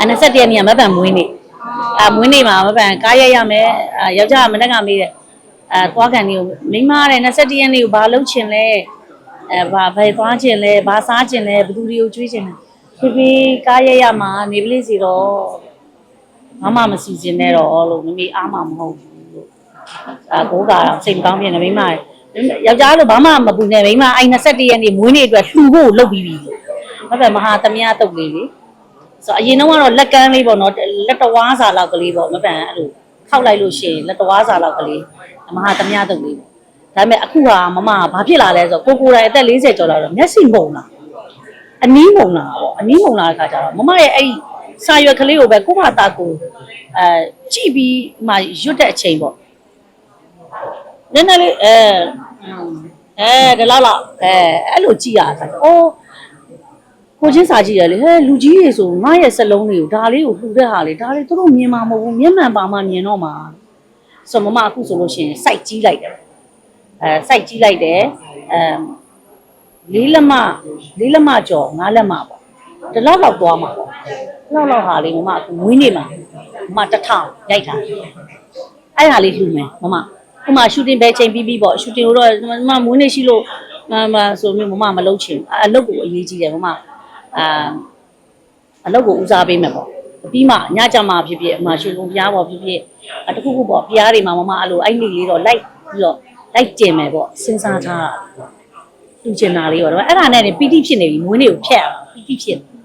အ21ရက်နေ့ကမပန်မွေးနေ့အာမွေးနေ့မှာမပန်ကားရိုက်ရမယ်အာယောက်ျားကမနေ့ကမေးတယ်အာသွားကန်လေးကိုမိန်းမတဲ့21ရက်နေ့ကိုဘာလုပ်ချင်လဲအဲဘာဘယ်သွားချင်လဲဘာစားချင်လဲဘယ်သူတွေကိုကျွေးချင်လဲဖေဖေကားရိုက်ရမှာနေပလေးစီတော့မမမစီစဉ်နဲ့တော့လို့မမေအားမမဟုတ်ဘူးလို့အာကိုကတော့စိတ်မကောင်းဖြစ်နေမိန်းမယောက်ျားလို့ဘာမှမပူနဲ့မိန်းမအဲ့21ရက်နေ့မွေးနေ့အတွက်လှူဖို့လုပ်ပြီးပြီမပန်မဟာသမယတုတ်လေးလေ ဆိုတော့အရင်တော့ကတော့လက်ကမ်းလေးပေါ့နော်လက်တော်ဝါးစာလောက်ကလေးပေါ့မပန်အဲ့လိုခောက်လိုက်လို့ရှိရင်လက်တော်ဝါးစာလောက်ကလေးမဟာသမယတုတ်လေးပေါ့ဒါပေမဲ့အခုဟာမမကဘာဖြစ်လာလဲဆိုတော့ကိုကိုယ်တိုင်အသက်40ကျော်လာတော့မျက်စိမှုံလာအနီးမှုံလာပေါ့အနီးမှုံလာတဲ့ခါကျတော့မမရဲ့အဲ့ဒီစာရွက်ကလေးကိုပဲကိုမတာကိုအဲကြည့်ပြီးမှရွတ်တဲ့အချိန်ပေါ့နည်းနည်းလေးအဲအဲဒီလောက်လောက်အဲအဲ့လိုကြည့်ရတာအိုး ကိုချင်းစာကြည့်ရလေဟဲလူကြီးတွေဆိုငါရဲ့စလုံးတွေကိုဒါလေးကိုလှူတဲ့ဟာလေဒါလေးသူတို့မြင်မှာမဟုတ်ဘူးမျက်မှန်ပါမှမြင်တော့မှာဆိုမမအခုဆိုလို့ရှိရင်စိုက်ကြီးလိုက်တယ်အဲစိုက်ကြီးလိုက်တယ်အဲလေးလက်မလေးလက်မကျော်ငါးလက်မပေါ့ဒီလောက်လောက်သွားမှာပေါ့ဒီလောက်လောက်ဟာလေးမမအခုမွေးနေမှာမမတစ်ထောင်ရိုက်တာအဲ့ဟာလေးလှူမယ်မမဥမာရှူတင်ပဲချိန်ပြီးပြီးပေါ့ရှူတင်ကိုတော့မမမွေးနေရှိလို့မမဆိုမျိုးမမမလုပ်ချင်အလုပ်ကိုအရေးကြီးတယ်မမ အာအလုပ်ကိုဦးစားပေးမယ်ပေါ့ပြီးမှညကြမှာဖြစ်ဖြစ်အမရှင်ကုန်ပြားပေါ့ဖြစ်ဖြစ်အတခုခုပေါ့ပြားတွေမှာမမအဲ့လိုအဲ့နေလေးတော့လိုက်ပြီးတော့လိုက်ကျင်မယ်ပေါ့စဉ်းစားထားတာလူကျင်တာလေးပေါ့ဒါပေမဲ့အဲ့ဒါနဲ့နေပီတိဖြစ်နေပြီမွေးနေကိုဖြတ်ရတာပီတိဖြစ်နေ